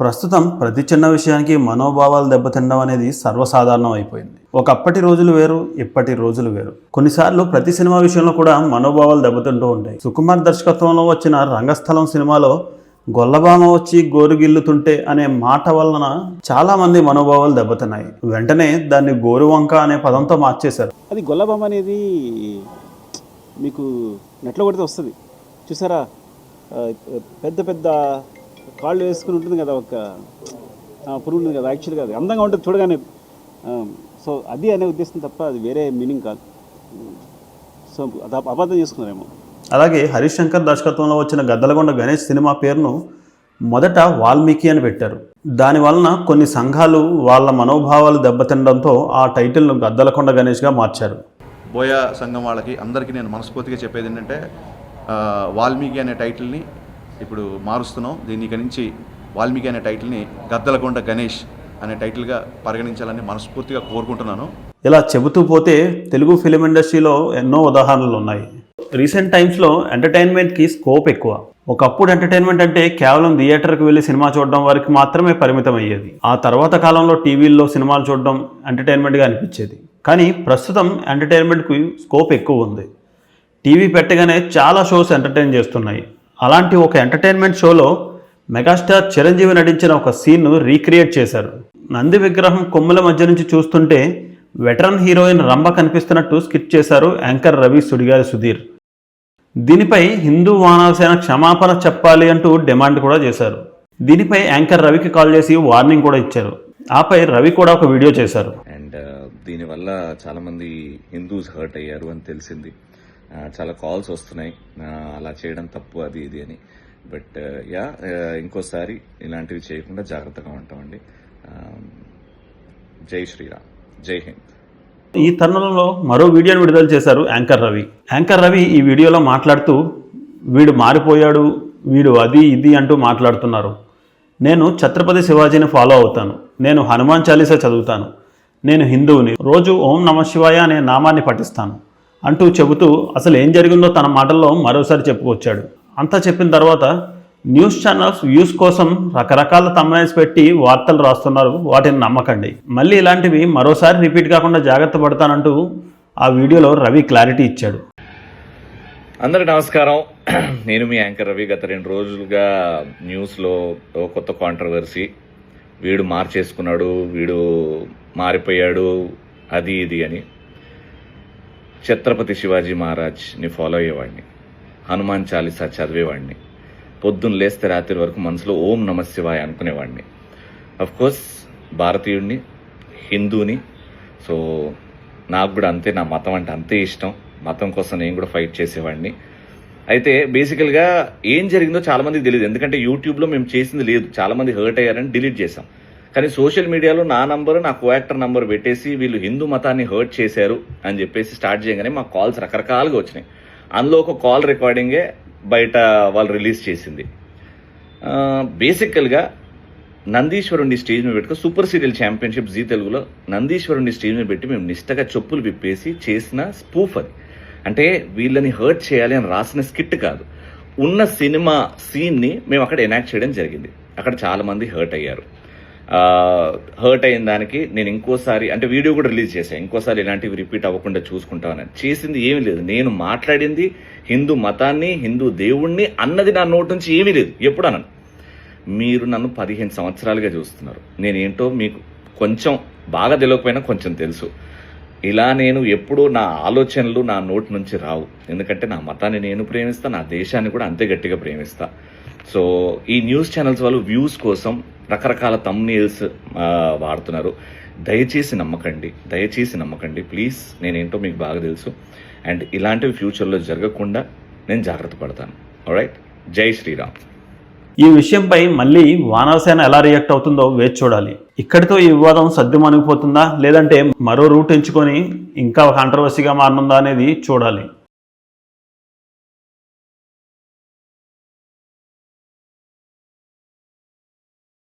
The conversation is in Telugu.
ప్రస్తుతం ప్రతి చిన్న విషయానికి మనోభావాలు దెబ్బతినడం అనేది సర్వసాధారణం అయిపోయింది ఒకప్పటి రోజులు వేరు ఇప్పటి రోజులు వేరు. కొన్నిసార్లు ప్రతి సినిమా విషయంలో కూడా మనోభావాలు దెబ్బతింటూ ఉంటాయి. సుకుమార్ దర్శకత్వంలో వచ్చిన రంగస్థలం సినిమాలో గొల్లబామ వచ్చి గోరుగిల్లుతుంటే అనే మాట వలన చాలా మంది మనోభావాలు దెబ్బతిన్నాయి. వెంటనే దాన్ని గోరువంక అనే పదంతో మార్చేశారు. అది గొల్లబామ అనేది మీకు నెట్లో కొడితే వస్తుంది. చూసారా? పెద్ద పెద్ద కాళ్ళు వేసుకుని ఉంటుంది కదా ఒక ఆ, పురుగు ఉంటుంది కదా యాక్చువల్గా అది అందంగా ఉంటుంది చూడగానే. సో అది అనే ఉద్దేశం తప్ప అది వేరే మీనింగ్ కాదు. సో అబద్ధం చేసుకున్నారేమో. అలాగే హరీష్ శంకర్ దర్శకత్వంలో వచ్చిన గద్దలగొండ గణేష్ సినిమా పేరును మొదట వాల్మీకి అని పెట్టారు. దాని వలన కొన్ని సంఘాలు వాళ్ళ మనోభావాలు దెబ్బతినడంతో ఆ టైటిల్ను గద్దలకొండ గణేష్గా మార్చారు. బోయా సంఘం వాళ్ళకి అందరికీ నేను మనస్ఫూర్తిగా చెప్పేది ఏంటంటే ఆ, వాల్మీకి అనే టైటిల్ని ఇప్పుడు మారుస్తున్నాం. దీన్ని ఇక నుంచి వాల్మీకి అనే టైటిల్ని గద్దలకొండ గణేష్ అనే టైటిల్గా పరిగణించాలని మనస్ఫూర్తిగా కోరుకుంటున్నాను. ఇలా చెబుతూ పోతే తెలుగు ఫిలిం ఇండస్ట్రీలో ఎన్నో ఉదాహరణలు ఉన్నాయి. రీసెంట్ టైమ్స్లో ఎంటర్టైన్మెంట్కి స్కోప్ ఎక్కువ. ఒకప్పుడు ఎంటర్టైన్మెంట్ అంటే కేవలం థియేటర్కి వెళ్ళి సినిమా చూడడం వరకు మాత్రమే పరిమితం అయ్యేది ఆ తర్వాత కాలంలో టీవీల్లో సినిమాలు చూడడం ఎంటర్టైన్మెంట్గా అనిపించేది. కానీ ప్రస్తుతం ఎంటర్టైన్మెంట్కి స్కోప్ ఎక్కువ ఉంది. టీవీ పెట్టగానే చాలా షోస్ ఎంటర్టైన్ చేస్తున్నాయి. అలాంటి ఒక ఎంటర్టైన్మెంట్ షోలో మెగాస్టార్ చిరంజీవి నటించిన ఒక సీన్ను రీక్రియేట్ చేశారు. నంది విగ్రహం కొమ్ముల మధ్య నుంచి చూస్తుంటే వెటరన్ హీరోయిన్ రంభ కనిపిస్తున్నట్టు స్కిట్ చేశారు యాంకర్ రవి సుడిగారి సుధీర్. దీనిపై హిందూ వానవసేన క్షమాపణ చెప్పాలి అంటూ డిమాండ్ కూడా చేశారు. దీనిపై యాంకర్ రవికి కాల్ చేసి వార్నింగ్ కూడా ఇచ్చారు. ఆపై రవి కూడా ఒక వీడియో చేశారు. అండ్ దీనివల్ల చాలా మంది హిందూస్ హర్ట్ అయ్యారు అని తెలిసింది. చాలా కాల్స్ వస్తున్నాయి. అలా చేయడం తప్పు అది ఇది అని. బట్ యా ఇంకోసారి ఇలాంటివి చేయకుండా జాగ్రత్తగా ఉంటామండి. జై శ్రీరామ్. జై హింద్. ఈ తరుణంలో మరో వీడియోను విడుదల చేశారు యాంకర్ రవి. యాంకర్ రవి ఈ వీడియోలో మాట్లాడుతూ వీడు మారిపోయాడు వీడు అది ఇది అంటూ మాట్లాడుతున్నారు. నేను ఛత్రపతి శివాజీని ఫాలో అవుతాను. నేను హనుమాన్ చాలీసా చదువుతాను. నేను హిందువుని. రోజు ఓం నమ శివాయ అనే నామాన్ని పఠిస్తాను. అంటూ చెబుతూ అసలు ఏం జరిగిందో తన మాటల్లో మరోసారి చెప్పుకొచ్చాడు. అంతా చెప్పిన తర్వాత న్యూస్ ఛానల్స్ వ్యూస్ కోసం రకరకాల తమ్నైల్స్ పెట్టి వార్తలు రాస్తున్నారు. వాటిని నమ్మకండి. మళ్ళీ ఇలాంటివి మరోసారి రిపీట్ కాకుండా జాగ్రత్త పడతానంటూ ఆ వీడియోలో రవి క్లారిటీ ఇచ్చాడు. అందరికి నమస్కారం. నేను మీ యాంకర్ రవి. గత రెండు రోజులుగా న్యూస్లో కొత్త కాంట్రవర్సీ వీడు మార్చేసుకున్నాడు వీడు మారిపోయాడు అది ఇది అని. ఛత్రపతి శివాజీ మహారాజ్ని ఫాలో అయ్యేవాడిని. హనుమాన్ చాలీసా చదివేవాడిని. పొద్దున్న లేస్తే రాత్రి వరకు మనసులో ఓం నమ శివాయ అనుకునేవాడిని. కోర్స్ భారతీయుడిని హిందూని సో నాకు కూడా అంతే నా మతం అంటే అంతే ఇష్టం. మతం కోసం నేను కూడా ఫైట్ చేసేవాడిని. అయితే బేసికల్గా ఏం జరిగిందో చాలామందికి తెలియదు ఎందుకంటే యూట్యూబ్లో మేము చేసింది లేదు. చాలామంది హర్ట్ అయ్యారని డిలీట్ చేసాం కానీ సోషల్ మీడియాలో నా నంబరు నా కోయాక్టర్ నంబర్ పెట్టేసి వీళ్ళు హిందూ మతాన్ని హర్ట్ చేశారు అని చెప్పేసి స్టార్ట్ చేయగానే మా కాల్స్ రకరకాలుగా వచ్చినాయి. అందులో ఒక కాల్ రికార్డింగే బయట వాళ్ళు రిలీజ్ చేసింది. బేసికల్గా నందీశ్వరుణ్ణి స్టేజ్ మీద పెట్టుకో సూపర్ సీరియల్ ఛాంపియన్షిప్ జీ తెలుగులో నందీశ్వరుణ్ణి స్టేజ్ మీద పెట్టి మేము నిష్టగా చెప్పులు విప్పేసి చేసిన స్పూఫ్ అది. అంటే వీళ్ళని హర్ట్ చేయాలి అని రాసిన స్కిట్ కాదు. ఉన్న సినిమా సీన్ని మేము అక్కడ ఎనాక్ట్ చేయడం జరిగింది. అక్కడ చాలామంది హర్ట్ అయ్యారు. హర్ట్ అయిన దానికి నేను ఇంకోసారి అంటే వీడియో కూడా రిలీజ్ చేశాను ఇంకోసారి ఇలాంటివి రిపీట్ అవ్వకుండా చూసుకుంటామని చేసింది ఏమీ లేదు. నేను మాట్లాడింది హిందూ మతాన్ని హిందూ దేవుణ్ణి అన్నది నా నోటి నుంచి ఏమీ లేదు. ఎప్పుడు అన్నాను మీరు నన్ను పదిహేను సంవత్సరాలుగా చూస్తున్నారు. నేనేంటో మీకు కొంచెం బాగా తెలియకపోయినా కొంచెం తెలుసు. ఇలా నేను ఎప్పుడూ నా ఆలోచనలు నా నోటి నుంచి రావు. ఎందుకంటే నా మతాన్ని నేను ప్రేమిస్తా నా దేశాన్ని కూడా అంతే గట్టిగా ప్రేమిస్తా. సో ఈ న్యూస్ ఛానల్స్ వాళ్ళు వ్యూస్ కోసం రకరకాల తమ్నేల్స్ వాడుతున్నారు. దయచేసి నమ్మకండి. దయచేసి నమ్మకండి. ప్లీజ్ నేనేంటో మీకు బాగా తెలుసు. అండ్ ఇలాంటివి ఫ్యూచర్లో జరగకుండా నేను జాగ్రత్త పడతాను. రైట్ జై శ్రీరామ్ ఈ విషయంపై మళ్ళీ వానరసేన ఎలా రియాక్ట్ అవుతుందో వేచి చూడాలి. ఇక్కడితో ఈ వివాదం సద్దుమణిగిపోతుందా? లేదంటే మరో రూట్ ఎంచుకొని ఇంకా కాంట్రవర్సీగా మారనుందా అనేది చూడాలి.